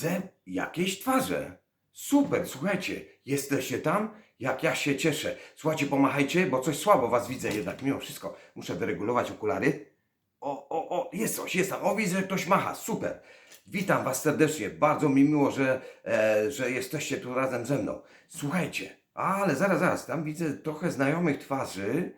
widzę jakieś twarze. Super, słuchajcie, jesteście tam? Jak ja się cieszę. Słuchajcie, pomachajcie, bo coś słabo was widzę jednak. Mimo wszystko muszę wyregulować okulary. O, o, o, jest coś, jest tam. O, widzę, że ktoś macha. Super. Witam was serdecznie. Bardzo mi miło, że, e, że jesteście tu razem ze mną. Słuchajcie, ale zaraz, zaraz, tam widzę trochę znajomych twarzy.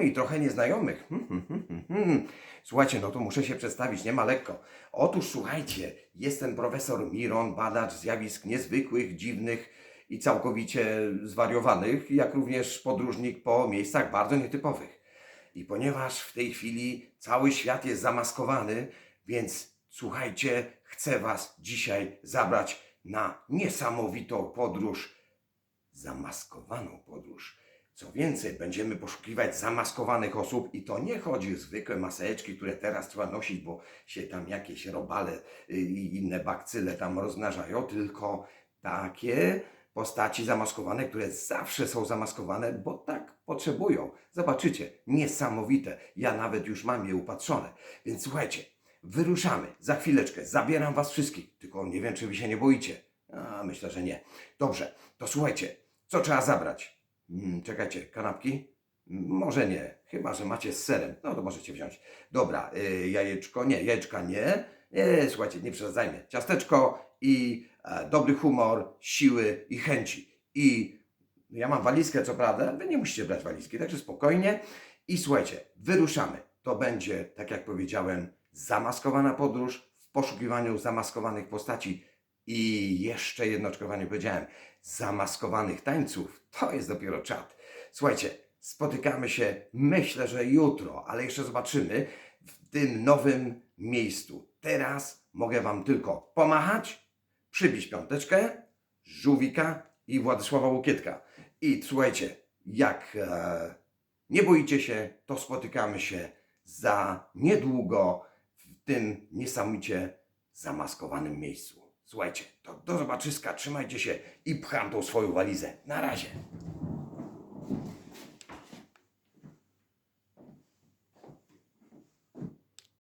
I trochę nieznajomych. Hmm, hmm, hmm. Słuchajcie, no to muszę się przedstawić, nie ma lekko. Otóż słuchajcie, jestem profesor Miron, badacz zjawisk niezwykłych, dziwnych i całkowicie zwariowanych, jak również podróżnik po miejscach bardzo nietypowych. I ponieważ w tej chwili cały świat jest zamaskowany, więc słuchajcie, chcę Was dzisiaj zabrać na niesamowitą podróż zamaskowaną podróż. Co więcej, będziemy poszukiwać zamaskowanych osób i to nie chodzi o zwykłe maseczki, które teraz trzeba nosić, bo się tam jakieś robale y, i inne bakcyle tam rozmnażają, tylko takie postaci zamaskowane, które zawsze są zamaskowane, bo tak potrzebują. Zobaczycie, niesamowite. Ja nawet już mam je upatrzone. Więc słuchajcie, wyruszamy. Za chwileczkę zabieram was wszystkich. Tylko nie wiem, czy wy się nie boicie. A, myślę, że nie. Dobrze, to słuchajcie, co trzeba zabrać? Mm, czekajcie, kanapki? Może nie, chyba że macie z serem. No to możecie wziąć. Dobra, y, jajeczko, nie, jajeczka nie. Nie, słuchajcie, nie przesadzajmy. Ciasteczko i e, dobry humor, siły i chęci. I ja mam walizkę, co prawda, wy nie musicie brać walizki, także spokojnie. I słuchajcie, wyruszamy. To będzie, tak jak powiedziałem, zamaskowana podróż w poszukiwaniu zamaskowanych postaci i jeszcze jedno, czego wam nie powiedziałem, zamaskowanych tańców. To jest dopiero czat. Słuchajcie, spotykamy się, myślę, że jutro, ale jeszcze zobaczymy w tym nowym miejscu. Teraz mogę wam tylko pomachać, przybić piąteczkę, żółwika i Władysława Łokietka. I słuchajcie, jak e, nie boicie się, to spotykamy się za niedługo w tym niesamowicie zamaskowanym miejscu. Słuchajcie, to do zobaczyska, trzymajcie się i pcham tą swoją walizę. Na razie.